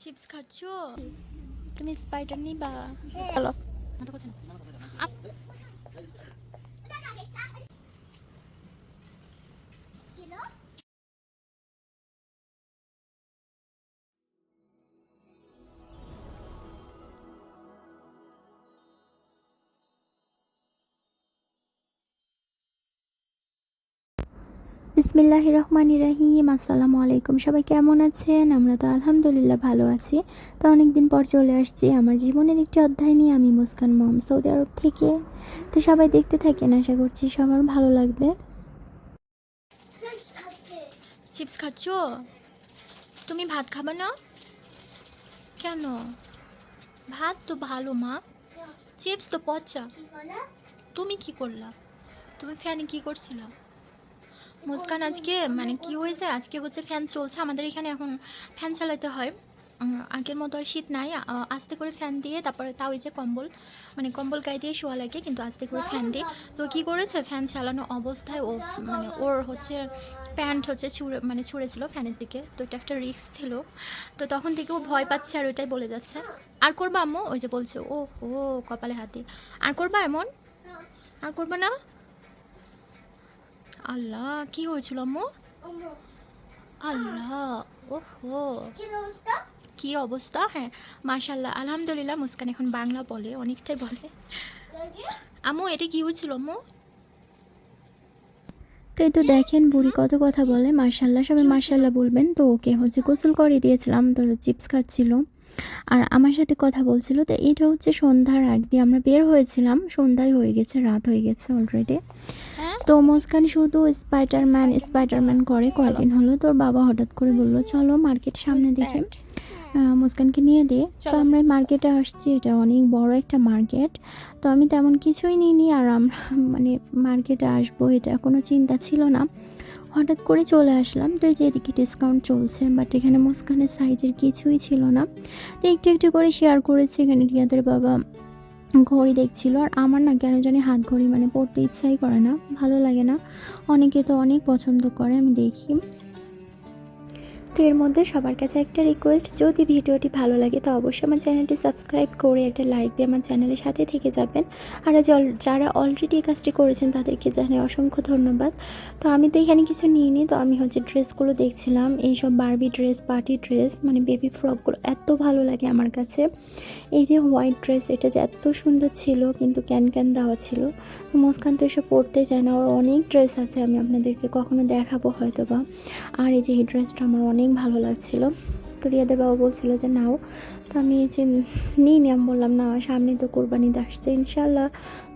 Chips খাচ্ছ তুমি spider নিবা চলো বিসমিল্লাহ রহমান রাহিম আসসালামু আলাইকুম সবাই কেমন আছেন? আমরা তো আলহামদুলিল্লাহ ভালো আছি। তো অনেকদিন পর চলে আসছি আমার জীবনের একটি অধ্যায় নিয়ে আমি মুস্কান মম সৌদি আরব থেকে। তো সবাই দেখতে থাকেন আশা করছি সবার ভালো লাগবে। চিপস খাচ্ছ? তুমি ভাত খাবে না? কেন? ভাত তো ভালো মা। চিপস তো পচা। তুমি কি করলা? তুমি ফ্যানে কি করছিলা? মুস্কান, আজকে মানে কি হয়েছে? আজকে হচ্ছে ফ্যান চলছে। আমাদের এখানে এখন ফ্যান চালাতে হয়। আগের মতো আর শীত নাই। আস্তে করে ফ্যান দিয়ে, তারপরে তাও এই যে কম্বল মানে কম্বল গায়ে দিয়ে শোয়া লাগে, কিন্তু আস্তে করে ফ্যান দিয়ে। তো কি করেছে? ফ্যান চালানো অবস্থায় ও মানে ওর হচ্ছে প্যান্ট হচ্ছে ছুঁড়ে মানে ছুঁড়েছিল ফ্যানের দিকে। তো এটা একটা রিস্ক ছিল। তো তখন থেকে ও ভয় পাচ্ছে আর ওইটাই বলে যাচ্ছে। আর করবা আম্মু? ওই যে বলছে ও ও কপালে হাতে। আর করবা এমন? আর করবা না? আল্লাহ কি হয়েছিল আম্মু? আল্লাহ ওহো। কি অবস্থা? হ্যাঁ মাশাল্লাহ আলহামদুলিল্লাহ মুস্কান এখন বাংলা বলে অনেকটাই বলে। আম্মু এটা কি হয়েছিল আম্মু? তো এই তো দেখেন বুড়ি কত কথা বলে মার্শাল্লাহ সবাই মার্শাল্লাহ বলবেন তো ওকে হচ্ছে গোসল করে দিয়েছিলাম তো চিপস খাচ্ছিল। আর আমার সাথে কথা বলছিল তো এটা হচ্ছে সন্ধ্যার আগ দিয়ে আমরা বের হয়েছিলাম সন্ধ্যায় হয়ে গেছে রাত হয়ে গেছে অলরেডি তো মুস্কান শুধু স্পাইডারম্যান স্পাইডারম্যান করে কয়দিন হলো? তোর বাবা হঠাৎ করে বলল চলো মার্কেট সামনে দেখে। মুস্কানকে নিয়ে দিয়ে তো আমরা মার্কেটে আসছি এটা অনেক বড় একটা মার্কেট তো আমি তেমন কিছুই নিইনি আর আমরা মানে মার্কেটে আসব এটা কোনো চিন্তা ছিল না। হঠাৎ করে চলে আসলাম। তো এই যে এদিকে ডিসকাউন্ট চলছে বাট এখানে মুস্কানের সাইজের কিছুই ছিল না। তো একটু একটু করে শেয়ার করেছি। এখানে রিয়াদের বাবা ঘড়ি দেখছিল আর আমার না কেন জানি হাত ঘড়ি মানে পড়তে ইচ্ছাই করে না, ভালো লাগে না। অনেকে তো অনেক পছন্দ করে, আমি দেখি। তো এর মধ্যে সবার কাছে একটা রিকোয়েস্ট যদি ভিডিওটি ভালো লাগে তো অবশ্যই আমার চ্যানেলটি সাবস্ক্রাইব করে একটা লাইক দিয়ে আমার চ্যানেলের সাথে থেকে যাবেন। আর যারা অলরেডি এই কাজটি করেছেন তাদেরকে জানাই অসংখ্য ধন্যবাদ। তো আমি তো এখানে কিছু নিইনি, তো আমি হচ্ছে ড্রেসগুলো দেখছিলাম, এইসব বারবি ড্রেস পার্টি ড্রেস মানে বেবি ফ্রকগুলো এত ভালো লাগে আমার কাছে। এই যে হোয়াইট ড্রেস এটা যে এত সুন্দর ছিল, কিন্তু ক্যান ক্যান দেওয়া ছিল। মুস্কান তো এসব পরতে চায় না, ওর অনেক ড্রেস আছে, আমি আপনাদেরকে কখনো দেখাবো হয়তো বা আর এই যে এই ড্রেসটা আমার অনেক ভালো লাগছিল। তো রিয়াদের বাবা বলছিল যে, নাও। তো আমি এই যে নিই নি, আমি বললাম, না, সামনে তো কোরবানিতে আসছে ইনশাল্লাহ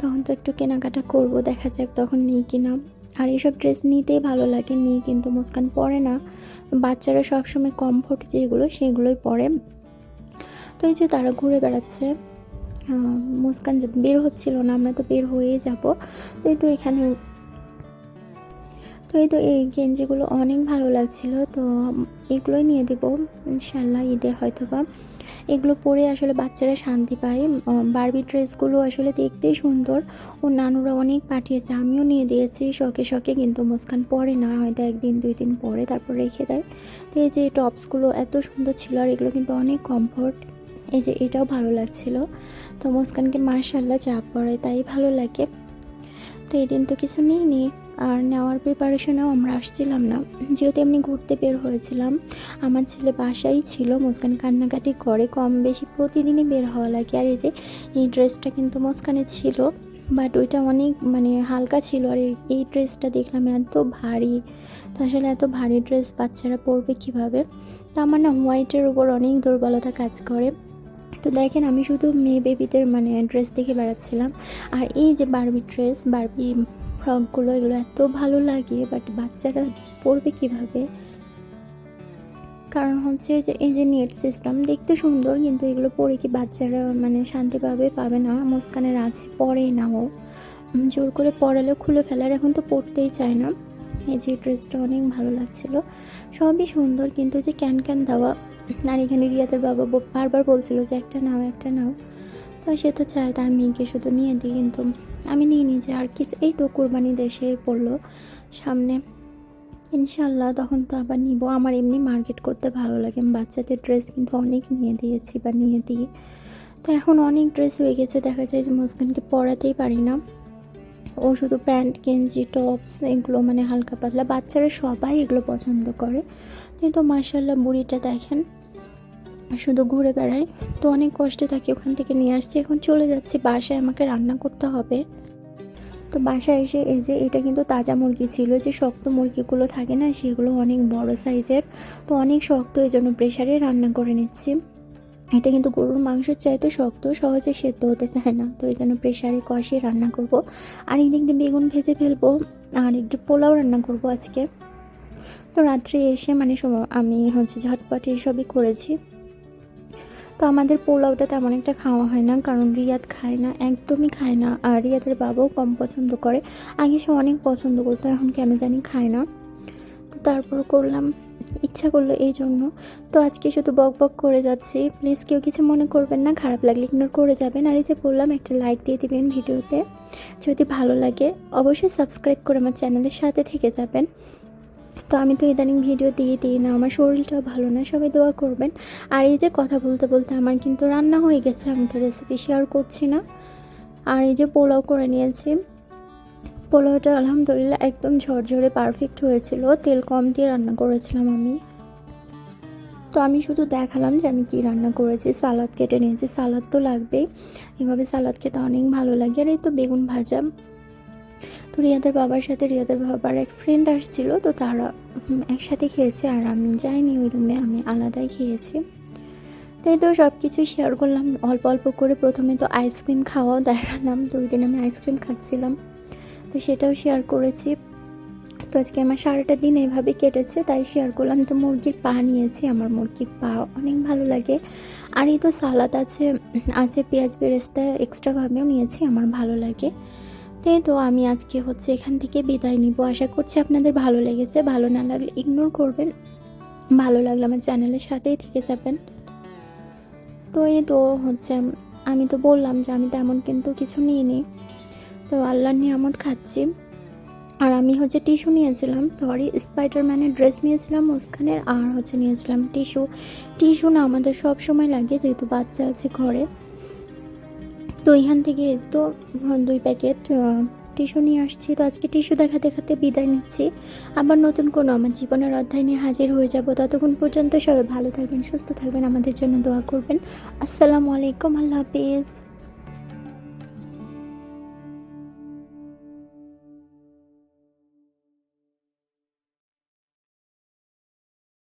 তখন তো একটু কেনাকাটা করব, দেখা যাক তখন নিই কিনা আর এইসব ড্রেস নিতেই ভালো লাগে, নিই কিন্তু মুস্কান পরে না। বাচ্চারা সবসময় কমফোর্ট যেগুলো, সেগুলোই পরে। তো এই যে তারা ঘুরে বেড়াচ্ছে। মুস্কান বের হচ্ছিল না, আমরা তো বের হয়েই যাব। তো এই তো এখানে তো এই তো এই গেঞ্জিগুলো অনেক ভালো লাগছিল, তো এগুলোই নিয়ে দেবো। ইনশাল্লাহ ঈদে হয়তো বা এগুলো পরে আসলে বাচ্চারা শান্তি পায়। বারবি ড্রেসগুলো আসলে দেখতেই সুন্দর। ও নানুরা অনেক পাঠিয়েছে, আমিও নিয়ে দিয়েছি। শখে শখে কিন্তু মুস্কান পরে না, হয়তো একদিন, দুই দিন পরে তারপর রেখে দেয়। তো এই যে টপসগুলো এত সুন্দর ছিল আর এগুলো কিন্তু অনেক কমফোর্ট এই যে এটাও ভালো লাগছিল। তো মুস্কানকে মার্শাল্লাহ চাপ পড়ে তাই ভালো লাগে। তো এই দিন তো কিছু নিইনি। আর নেওয়ার প্রিপারেশনেও আমরা আসছিলাম না। যেহেতু এমনি ঘুরতে বের হয়েছিলাম, আমার ছেলে বাসাই ছিল, মুস্কান কান্নাকাটি করে কম বেশি প্রতিদিনই বের হওয়া লাগে। আর এই যে, এই ড্রেসটা কিন্তু মুস্কানের ছিল বাট ওইটা অনেক মানে হালকা ছিল। আর এই- ড্রেসটা দেখলাম এত ভারী, তো আসলে এত ভারী ড্রেস বাচ্চারা পরবে কীভাবে? তা আমার না হোয়াইটের উপর অনেক দুর্বলতা কাজ করে। তো দেখেন, আমি শুধু মেয়ে বেবিদের মানে ড্রেস দেখে বেড়াচ্ছিলাম। আর এই যে বারবি ড্রেস বারবি ফ্রকগুলো এগুলো এত ভালো লাগে বাট বাচ্চারা পরবে কীভাবে? কারণ হচ্ছে যে এই যে নেট সিস্টেম দেখতে সুন্দর, কিন্তু এগুলো পরে কি বাচ্চারা মানে শান্তি পাবে পাবে না? মুস্কানের আছে পরেই না ও। জোর করে পড়ালেও খুলে ফেলার এখন তো পড়তেই চায় না। এই যে ড্রেসটা অনেক ভালো লাগছিল। সবই সুন্দর, কিন্তু যে ক্যান ক্যান দেওয়া, আর এখানে রিয়াদের বাবা বারবার বলছিল যে একটা নাও একটা নাও। তো সে তো চায় তার মেয়েকে শুধু নিয়ে দিই, কিন্তু আমি নিয়ে যে আর কিছু, এই তো কোরবানি দেশে পড়ল সামনে। ইনশাল্লাহ তখন তো আবার নিব। আমার এমনি মার্কেট করতে ভালো লাগে। আমি বাচ্চাদের ড্রেস কিন্তু অনেক নিয়ে দিয়েছি বা নিয়ে দিই। তো এখন অনেক ড্রেস হয়ে গেছে। দেখা যায় যে মুসকানকে পরাতেই পারি না। ও শুধু প্যান্ট, গেঞ্জি, টপস এগুলো মানে হালকা পাতলা। বাচ্চারা সবাই এগুলো পছন্দ করে। কিন্তু মার্শাল্লাহ বুড়িটা দেখেন শুধু ঘুরে বেড়ায় তো অনেক কষ্টে থাকি ওখান থেকে নিয়ে আসছি। এখন চলে যাচ্ছি। বাসায় আমাকে রান্না করতে হবে। তো বাসায় এসে এই যে এটা কিন্তু তাজা মুরগি ছিল যে শক্ত মুরগিগুলো থাকে না, সেগুলো অনেক বড় সাইজের। তো অনেক শক্ত, এই জন্য প্রেশারে রান্না করে নিচ্ছি। এটা কিন্তু গরুর মাংসের চাইতে শক্ত, সহজে সেদ্ধ হতে চায় না। তো এই জন্য প্রেশারে কষিয়ে রান্না করব। আর এই দিক দিয়ে বেগুন ভেজে ফেলব। আর একটু পোলাও রান্না করব আজকে। তো রাত্রে এসে মানে আমি হচ্ছে ঝটপট এসবই করেছি। তো আমাদের পোলাওটা তেমন একটা খাওয়া হয় না, কারণ রিয়াদ খায় না, একদমই খায় না। আর রিয়াদের বাবাও কম পছন্দ করে। আগে সে অনেক পছন্দ করতো, এখন কেন জানি খায় না। তো তারপর করলাম, ইচ্ছা করল এই জন্য। তো আজকে শুধু বক বক করে যাচ্ছি। প্লিজ কেউ কিছু মনে করবেন না, খারাপ লাগলে ইগনোর করে যাবেন। আর এই যে বললাম, একটা লাইক দিয়ে দিবেন ভিডিওতে। যদি ভালো লাগে, অবশ্যই সাবস্ক্রাইব করে আমার চ্যানেলের সাথে থেকে যাবেন। তো আমি তো ইদানিং ভিডিও দিয়ে দিই না, আমার শরীরটাও ভালো না, সবাই দোয়া করবেন। আর এই যে কথা বলতে বলতে আমার কিন্তু রান্না হয়ে গেছে, আমি তো রেসিপি শেয়ার করছি না। আর এই যে পোলাও করে নিয়েছি। পোলাওটা আলহামদুলিল্লাহ একদম ঝরঝরে পারফেক্ট হয়েছিল, তেল কম দিয়ে রান্না করেছিলাম আমি। তো আমি শুধু দেখালাম যে আমি কী রান্না করেছি, সালাদ কেটে নিয়েছি, সালাদ তো লাগবেই। এভাবে সালাদ খেতে অনেক ভালো লাগে, আর এই তো বেগুন ভাজা। তো রিয়াদের বাবার সাথে রিয়াদের বাবার এক ফ্রেন্ড আসছিল, তো তারা একসাথে খেয়েছে আর আমি যাইনি ওই রুমে আমি আলাদাই খেয়েছি। তাই তো সব কিছুই শেয়ার করলাম, অল্প অল্প করে প্রথমে তো আইসক্রিম খাওয়াও দেখালাম ওই দিন আমি আইসক্রিম খাচ্ছিলাম, তো সেটাও শেয়ার করেছি। তো আজকে আমার সারাটা দিন এইভাবে কেটেছে, তাই শেয়ার করলাম। তো মুরগির পা নিয়েছি, আমার মুরগির পা অনেক ভালো লাগে। আর এই তো সালাদ আছে আছে পেঁয়াজ বেরেস্তা এক্সট্রাভাবেও নিয়েছি, আমার ভালো লাগে। তাই তো আমি আজকে হচ্ছে এখান থেকে বিদায় নিব। আশা করছি আপনাদের ভালো লেগেছে। ভালো না লাগলে ইগনোর করবেন। ভালো লাগলে আমার চ্যানেলের সাথেই থেকে যাবেন। তো এই তো হচ্ছে আমি তো বললাম যে আমি তেমন কিন্তু কিছু নিইনি। তো আল্লাহর নিয়ামত খাচ্ছি। আর আমি হচ্ছে টিস্যু নিয়েছিলাম। সরি, স্পাইডারম্যানের ড্রেস নিয়েছিলাম মুস্কানের। আর হচ্ছে নিয়েছিলাম টিস্যু। টিস্যু না আমাদের সব সময় লাগে, যেহেতু বাচ্চা আছে ঘরে। তো এখান থেকে তো দুই প্যাকেট টিস্যু নিয়ে আসছি। তো আজকে টিস্যু দেখা দেখাতে বিদায় নিচ্ছি। আবার নতুন কোনো আমার জীবনের অধ্যায় নিয়ে হাজির হয়ে যাব। ততক্ষণ পর্যন্ত সবাই ভালো থাকবেন, সুস্থ থাকবেন। আমাদের জন্য দোয়া করবেন। আসসালামু আলাইকুম, আল্লাহ হাফিজ।